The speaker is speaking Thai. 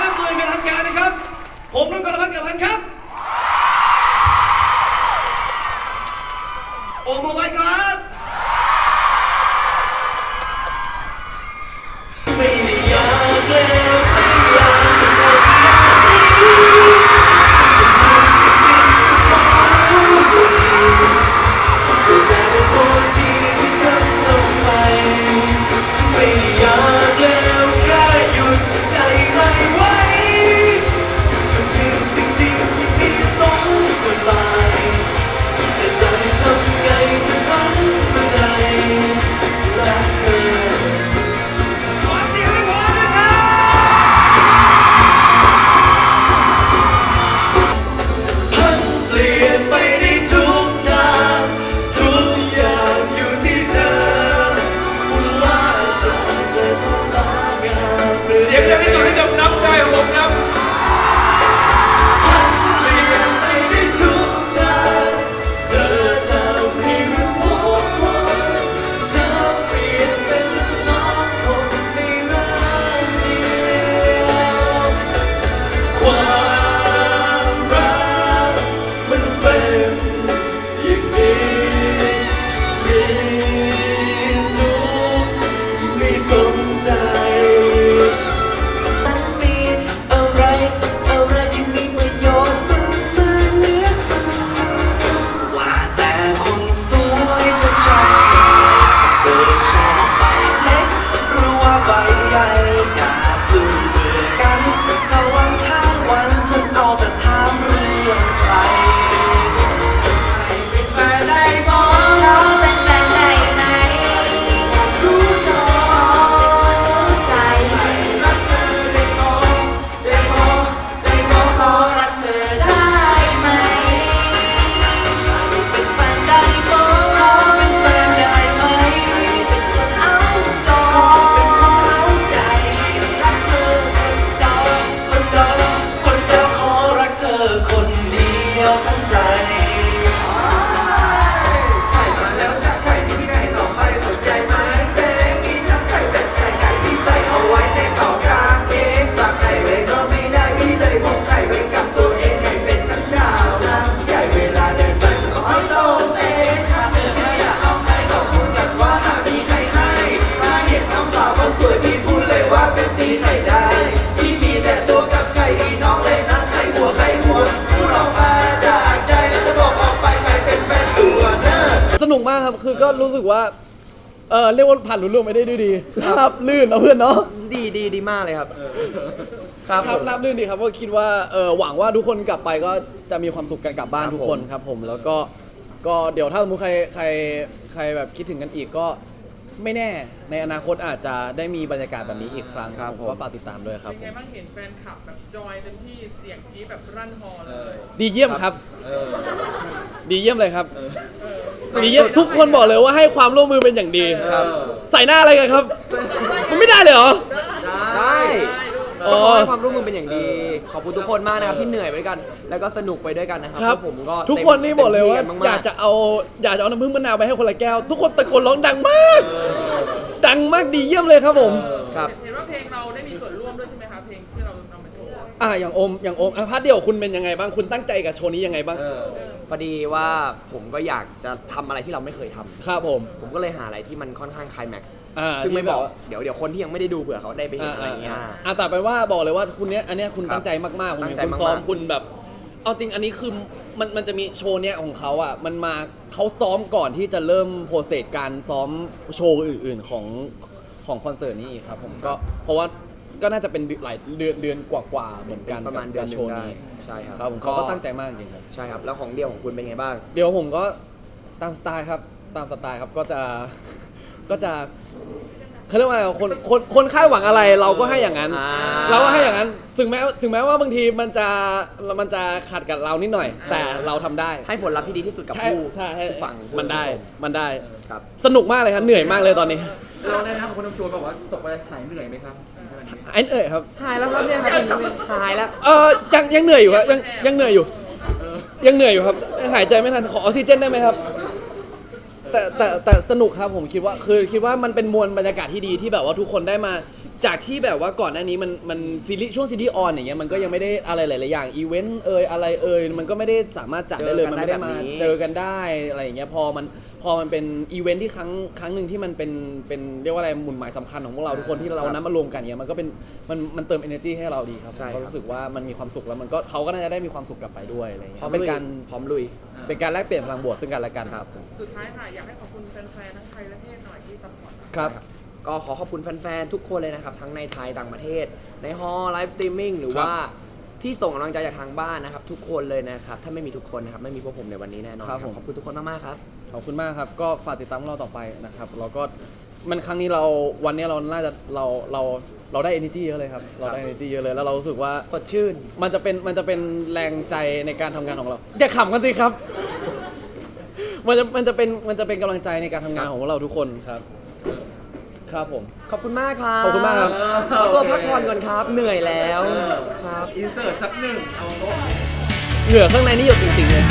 แน้นำตัวเป็นทางการนะครับ ผมต้องกรพัฒน์เกิดพันครับ โอมาวัยครับไม่อยากแล้ว ไม่ สนุกมากครับคือก็รู้สึกว่าเออเรียกว่าผ่านรุ่ล่วงไปได้ด้วยดีราบลื่นเอาเพื่อนเนาะ ดีดีดีมากเลยครับ ครับราบลื่นดีครับก็คิดว่าเออหวังว่าทุกคนกลับไปก็จะมีความสุขกันกลับบ้านครับทุกคนผม ครับผมแล้วก็ก็เดี๋ยวถ้าสมมติใครใครใครแบบคิดถึงกันอีกก็ไม่แน่ในอนาคตอาจจะได้มีบรรยากาศแบบนี้อีกครั้งครับผมก็ฝากติดตามด้วยครับเป็นไงบ้างเห็นแฟนคลับแบบจอยเต็มที่เสียงกรี๊ดแบบรั่นฮอเลย ดีเยี่ยมครับดีเยี่ยมเลยครับ ดีเยี่ยมทุกคนบอกเลยว่าให้ความร่วมมือเป็นอย่างดี ครับ ใส่หน้าอะไรกันครับ มันไม่ได้เลยเหรอ ได้อ๋อก็ขอให้ความร่วมมือเป็นอย่างดี ขอบคุณทุกคนมากนะครับที่เหนื่อยไปด้วยกัน แล้วก็สนุกไปด้วยกันนะครับครับ พวกผมก็ทุกคนนี่บอกเลยว่า ต็มที่นมอยากจะเอาอยากจะเอาน้ำผึ้งมะนาวไปให้คนละแก้ว ทุกคนตะโกนร้องดังมาก ดังมากดีเยี่ยมเลยครับผม ครับ เห็นว่าเพลงเราได้มีส่วนร่วมด้วยใช่ไหมคะเพลงที่เรานำมาโชว์อ่าอย่างโอมอย่างโอมอะพาร์ทเดียวคุณเป็นยังไงบ้างคุณตั้งใจกับโชว์นี้ยังไงบ้างพอ ดีว่าผมก็อยากจะทำอะไรที่เราไม่เคยทำครับผม ผมก็เลยหาอะไรที่มันค่อนข้างคลายแม็กซ์อ่าซึ่งไม่ที่บอกแบบ เดี๋ยวเดี๋ยวคนที่ยังไม่ได้ดูเผื่อเขาได้ไปเห็นอ่าอะไรอย่างเงี้ยอ่าอ่าแต่ไปนว่าบอกเลยว่าคุณเนี้ยอันเนี้ยคุณครับตั้งใจมากๆผมเห็นตั้งใจคุณซ้อมมากๆ คุณแบบ เอาจริงอันนี้คือมันมันจะมีโชว์เนี้ยของเขาอะมันมาเขาซ้อมก่อนที่จะเริ่มโปรเซสการซ้อมโชว์อื่น ๆของของคอนเสิร์ตนี้อีกครับผมก็เพราะว่า ก็น่าจะเป็นหลายเดือนเดือนกว่าๆเหมือนกันประมาณเดือนหกับนึโชงว์ได้นี้ใช่ครับครับผมเขาก็ตั้งใจมากจริงๆครับใช่ครับ แล้วของเดียวของคุณเป็นไงบ้าง เดี๋ยวผมก็ตามสไตล์ครับตามสไตล์ครับก็จะก็จะ เขาเรียกว่าไงคนคนคนคาดหวังอะไรเราก็ให้อย่างนั้น อ่า เราก็ให้อย่างนั้นถึงแม้ถึงแม้ว่าบางทีมันจะมันจะขัดกับเรานิดหน่อย แต่เราทำได้ให้ผลลัพธ์ที่ดีที่สุดกับใช่ผู้ใช่ให้ผู้ฟังมันได้มันได้ ครับ สนุกมากเลยครับเหนื่อยมากเลยตอนนี้เราในฐานะคนทำโชว์บอกว่าจบไปหายเหนื่อยไหมครับไอ้เอ่ยครับ หายแล้วครับเนี่ยครับหายแล้ว เออยังยังเหนื่อยอยู่ครับยังยังเหนื่อยอยู่ ยังเหนื่อยอยู่ครับยังหายใจไม่ทันขอออกซิเจนได้ไหมครับ แต่แต่แต่สนุกครับผมคิดว่าคือคิดว่ามันเป็นมวลบรรยากาศที่ดีที่แบบว่าทุกคนได้มา จากที่แบบว่าก่อนหน้านี้มันมันซีรีส์ช่วงซีรีส์ออนอย่างเงี้ยมันก็ยังไม่ได้อะไรหลายๆอย่างอีเวนต์เอ่ยอะไรเอ่ยมันก็ไม่ได้สามารถจัดได้เลยเจอกันมันไม่ได้มาได้แบบนี้เจอกันได้อะไรอย่างเงี้ยพอมันพอมันเป็นอีเวนต์ที่ครั้งครั้งหนึ่งที่มันเป็นเป็นเรียกว่าอะไรหมุนหมายสำคัญของพวกเราทุกคนที่เรานัดมารวมกันเงี้ยมันก็เป็นมันมันเติม energy ให้เราดีครับใช่ครับ ก็รู้สึกว่ามันมีความสุขแล้วมันก็เขาก็น่าจะได้มีความสุขกลับไปด้วยอะไรเงี้ยพร้อมเป็นลุยการพร้อมลุย เป็นการแลกเปลี่ยนพลังบวกซึ่งกันและกันครับ สุดท้ายค่ะ อยากให้ขอบคุณแฟนๆทั้งไทยและเทศหน่อยที่ซัพพอร์ตเราครับ ก็ขอขอบคุณแฟนๆ ทุกคนเลยนะครับ ทั้งในไทยต่างประเทศ ในฮอลไลฟ์สตรีมมิ่งหรือครับว่าที่ส่งกำลังใจจากทางบ้านนะครับ ทุกคนเลยนะครับ ถ้าไม่มีทุกคนนะครับ ไม่มีพวกผมในวันนี้แน่นอนครับผม ขอบคุณทุกคนมากๆครับ ขอบคุณมากครับ ก็ฝากติดตามพวกเราต่อไปนะครับ แล้วก็มันครั้งนี้เราวันนี้เราน่าจะเราเราเราได้ energy เยอะเลยครับ เราได้ energy เยอะเลย แล้วเรารู้สึกว่า สดชื่น มันจะเป็นมันจะเป็นแรงใจในการทำงานของเรา อย่าขำกันสิครับ มันจะมันจะเป็นมันจะเป็นกำลังใจในการทำงานของพวกเราทุกคนครับ ครับผม ขอบคุณมากครับขอบคุณมากครับ ขอตัวพักผ่อนก่อนครับ เหนื่อยแล้วเออครับ อินเสิร์ตสักหนึ่งเอาโต๊ะ เหงื่อข้างในนี่หยดจริงๆเลย